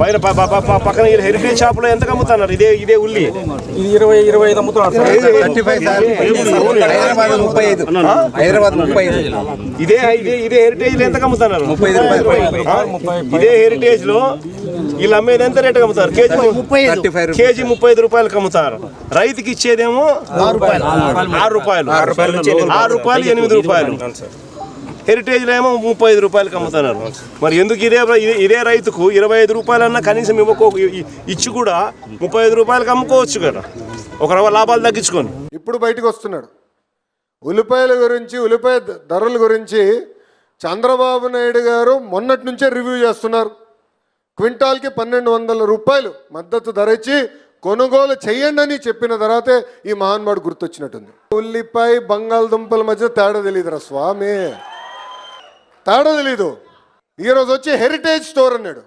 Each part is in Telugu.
పైన పక్కన హెరిటేజ్ షాప్లో ఎంత అమ్ముతున్నారు? ఇదే ఇదే ఉల్లి. ఇది ఇరవై ఇరవై ఐదు అమ్ముతున్నారు ముప్పై ఐదు. హైదరాబాద్ ముప్పై ఐదు. ఇదే ఇదే ఇదే హెరిటేజ్లో ఎంత అమ్ముతున్నారు? ముప్పై? ఇదే హెరిటేజ్లో వీళ్ళు అమ్మేది ఎంత రేట్ అమ్ముతారు? కేజీ కేజీ ముప్పై ఐదు రూపాయలకు అమ్ముతారు. రైతుకి ఇచ్చేదేమో ఆరు రూపాయలు. ఆరు రూపాయలు. ఆరు రూపాయలు ఎనిమిది రూపాయలు. హెరిటేజ్లో ఏమో ముప్పై ఐదు రూపాయలకి అమ్ముతున్నారు. మరి ఎందుకు ఇదే ఇదే- రైతుకు ఇరవై ఐదు రూపాయలన్నా కనీసం ఇవ్వకో ఇచ్చి కూడా ముప్పై ఐదు రూపాయలకి అమ్ముకోవచ్చు కదా. ఒక లాభాలు తగ్గించుకొని. ఇప్పుడు బయటకు వస్తున్నాడు. ఉల్లిపాయల గురించి ఉల్లిపాయ ధరల గురించి చంద్రబాబు నాయుడు గారు మొన్నటి నుంచే రివ్యూ చేస్తున్నారు. క్వింటాల్కి పన్నెండు వందల రూపాయలు మద్దతు ధర ఇచ్చి కొనుగోలు చేయండి అని చెప్పిన తర్వాతే ఈ మహాన్మాడు గుర్తొచ్చినట్టుంది. ఉల్లిపాయ బంగాళదుంపల మధ్య తేడా తెలియదురా స్వామి. తేడా తెలీదు. ఈరోజు వచ్చి హెరిటేజ్ స్టోర్ అన్నాడు.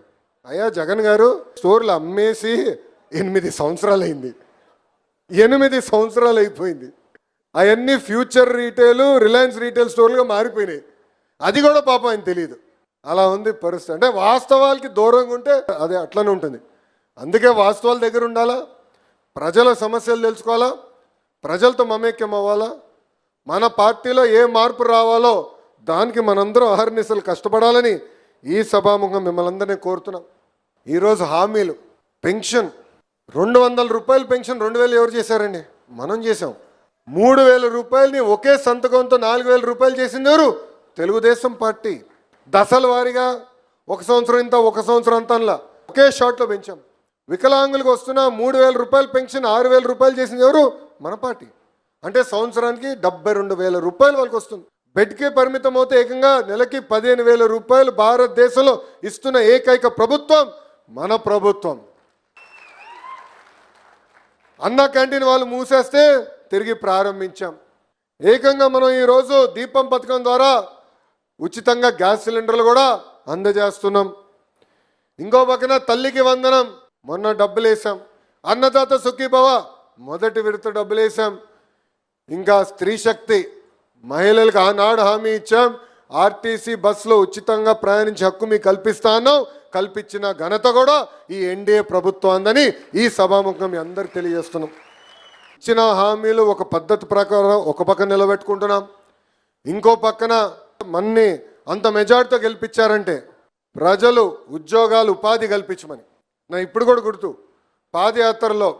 అయ్యా జగన్ గారు స్టోర్లు అమ్మేసి ఎనిమిది సంవత్సరాలు అయింది ఎనిమిది సంవత్సరాలు అయిపోయింది అవన్నీ ఫ్యూచర్ రీటైల్ రిలయన్స్ రీటైల్ స్టోర్లుగా మారిపోయినాయి. అది కూడా పాపం ఆయన తెలియదు అలా ఉంది పరిస్థితి. అంటే వాస్తవాలకి దూరంగా ఉంటే అది అట్లనే ఉంటుంది. అందుకే వాస్తవాల దగ్గర ఉండాలా? ప్రజల సమస్యలు తెలుసుకోవాలా? ప్రజలతో మమేక్యం అవ్వాలా? మన పార్టీలో ఏ మార్పు రావాలో దానికి మనందరం అహర్నిశలు కష్టపడాలని ఈ సభాముఖం మిమ్మల్ని అందరినీ కోరుతున్నాం. ఈరోజు హామీలు పెన్షన్. రెండు వందల రూపాయలు పెన్షన్ రెండు వేలు ఎవరు చేశారండి? మనం చేసాం మూడు వేల రూపాయలని ఒకే సంతకంతో నాలుగు వేల రూపాయలు చేసింది ఎవరు? తెలుగుదేశం పార్టీ. దశల వారీగా ఒక సంవత్సరం ఇంత ఒక సంవత్సరం అంతంలా ఒకే షాట్లో పెంచాం. వికలాంగులకు వస్తున్న మూడు వేల రూపాయల పెన్షన్ ఆరు వేల రూపాయలు చేసింది ఎవరు? మన పార్టీ. అంటే సంవత్సరానికి డెబ్బై రెండు వేల రూపాయలు వాళ్ళకి వస్తుంది. బెడ్కే పరిమితం అవుతే ఏకంగా నెలకి పదిహేను వేల రూపాయలు భారతదేశంలో ఇస్తున్న ఏకైక ప్రభుత్వం మన ప్రభుత్వం. అన్న క్యాంటీన్ వాళ్ళు మూసేస్తే తిరిగి ప్రారంభించాం. ఏకంగా మనం ఈరోజు దీపం పథకం ద్వారా ఉచితంగా గ్యాస్ సిలిండర్లు కూడా అందజేస్తున్నాం. ఇంకో పక్కన తల్లికి వందనం మొన్న డబ్బులు వేసాం అన్నదాత సుఖీభవ మొదటి విడత డబ్బులు వేసాం ఇంకా స్త్రీ శక్తి మహిళలకు ఆనాడు హామీ ఇచ్చాం. ఆర్టీసీ బస్సులో ఉచితంగా ప్రయాణించే హక్కు మీకు కల్పిస్తాను కల్పించిన ఘనత కూడా ఈ ఎన్డీఏ ప్రభుత్వాన్ని ఈ సభాముఖం మీ అందరికి తెలియజేస్తున్నాం. ఇచ్చిన హామీలు ఒక పద్ధతి ప్రకారం ఒక పక్కన నిలబెట్టుకుంటున్నాం. ఇంకో పక్కన మన్ని అంత మెజార్టీతో గెలిపించారంటే ప్రజలు ఉద్యోగాలు ఉపాధి కల్పించమని. నా ఇప్పుడు కూడా గుర్తు. పాదయాత్రలో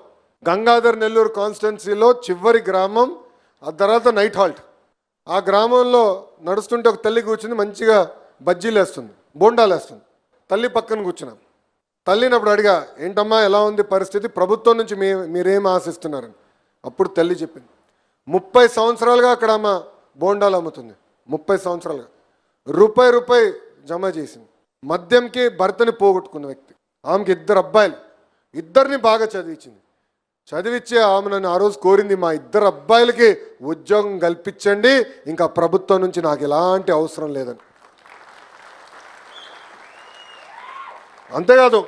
గంగాధర్ నెల్లూరు కాన్స్టిట్యున్సీలో చివరి గ్రామం ఆ తర్వాత నైట్ హాల్ట్. ఆ గ్రామంలో నడుస్తుంటే ఒక తల్లి కూర్చుంది మంచిగా బజ్జీలు వేస్తుంది బోండాలు వేస్తుంది. తల్లి పక్కన కూర్చున్నాం. తల్లిని అప్పుడు అడిగా ఏంటమ్మా ఎలా ఉంది పరిస్థితి? ప్రభుత్వం నుంచి మీ మీరేం ఆశిస్తున్నారని అప్పుడు తల్లి చెప్పింది ముప్పై సంవత్సరాలుగా అక్కడ అమ్మ బోండాలు అమ్ముతుంది ముప్పై సంవత్సరాలుగా. రూపాయి రూపాయి జమ చేసింది. మద్యంకి భర్తని పోగొట్టుకున్న వ్యక్తి. ఆమెకి ఇద్దరు అబ్బాయిలు. ఇద్దరిని బాగా చదివించింది. చదివిచ్చే ఆమె నన్ను ఆ రోజు కోరింది మా ఇద్దరు అబ్బాయిలకి ఉద్యోగం కల్పించండి. ఇంకా ప్రభుత్వం నుంచి నాకు ఎలాంటి అవసరం లేదని. అంతేకాదు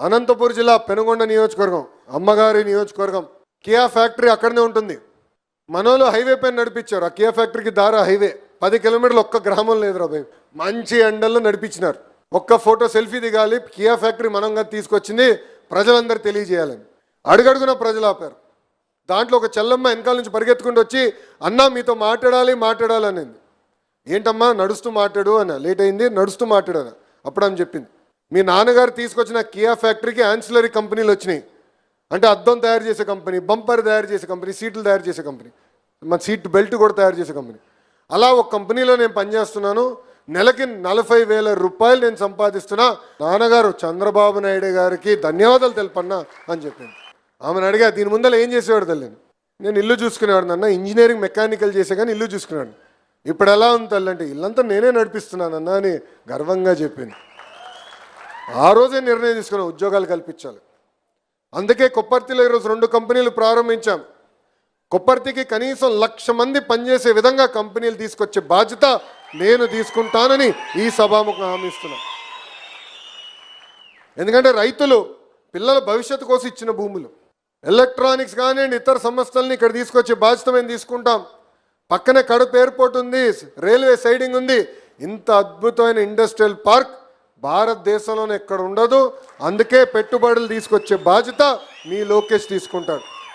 అనంతపురం జిల్లా పెనుగొండ నియోజకవర్గం అమ్మగారి నియోజకవర్గం కియా ఫ్యాక్టరీ అక్కడనే ఉంటుంది. మనోళ్ళు హైవే పైన నడిపించారు. ఆ కియా ఫ్యాక్టరీకి దారి హైవే. పది కిలోమీటర్లు ఒక్క గ్రామం లేదు రాబాయ్ మంచి ఎండల్లో నడిపించినారు. ఒక్క ఫోటో సెల్ఫీ దిగాలి. కియా ఫ్యాక్టరీ మనంగా తీసుకొచ్చింది. ప్రజలందరూ తెలియజేయాలని. అడుగడుగున ప్రజలు ఆపారు. దాంట్లో ఒక చెల్లమ్మ వెనకాల నుంచి పరిగెత్తుకుంటూ వచ్చి అన్నా మీతో మాట్లాడాలి మాట్లాడాలి అనింది. ఏంటమ్మా నడుస్తూ మాట్లాడు అన్న. లేట్ అయింది నడుస్తూ మాట్లాడాను అప్పుడు ఆమె చెప్పింది. మీ నాన్నగారు తీసుకొచ్చిన కియా ఫ్యాక్టరీకి యాన్సిలరీ కంపెనీలు వచ్చినాయి. అంటే అద్దం తయారు చేసే కంపెనీ బంపర్ తయారు చేసే కంపెనీ సీట్లు తయారు చేసే కంపెనీ మన సీట్ బెల్ట్ కూడా తయారు చేసే కంపెనీ. అలా ఒక కంపెనీలో నేను పనిచేస్తున్నాను. నెలకి నలభై వేల రూపాయలు నేను సంపాదిస్తున్నా. నాన్నగారు చంద్రబాబు నాయుడు గారికి ధన్యవాదాలు తెలుపన్నా అని చెప్పింది. ఆమెను అడిగా దీని ముందర ఏం చేసేవాడు తల్లి? నేను ఇల్లు చూసుకునేవాడు అన్న ఇంజనీరింగ్ మెకానికల్ చేసే కానీ ఇల్లు చూసుకునేవాడు ఇప్పుడు ఎలా ఉంది తల్లి? అంటే ఇల్లంతా నేనే నడిపిస్తున్నానన్నా అని గర్వంగా చెప్పింది. ఆ రోజే నిర్ణయం తీసుకున్నాం ఉద్యోగాలు కల్పించాలి. అందుకే కొప్పర్తిలో ఈరోజు రెండు కంపెనీలు ప్రారంభించాం. కొప్పర్తికి కనీసం లక్ష మంది పనిచేసే విధంగా కంపెనీలు తీసుకొచ్చే బాధ్యత నేను తీసుకుంటానని ఈ సభాముఖం హామీస్తున్నాను ఎందుకంటే రైతులు పిల్లల భవిష్యత్తు కోసం ఇచ్చిన భూములు. ఎలక్ట్రానిక్స్ కానివ్వండి ఇతర సంస్థల్ని ఇక్కడ తీసుకొచ్చే బాధ్యత మేము తీసుకుంటాం. పక్కనే కడుపు ఎయిర్పోర్ట్ ఉంది రైల్వే సైడింగ్ ఉంది. ఇంత అద్భుతమైన ఇండస్ట్రియల్ పార్క్ భారతదేశంలోనే ఎక్కడ ఉండదు. అందుకే పెట్టుబడులు తీసుకొచ్చే బాధ్యత మీ లోకేష్ తీసుకుంటాడు.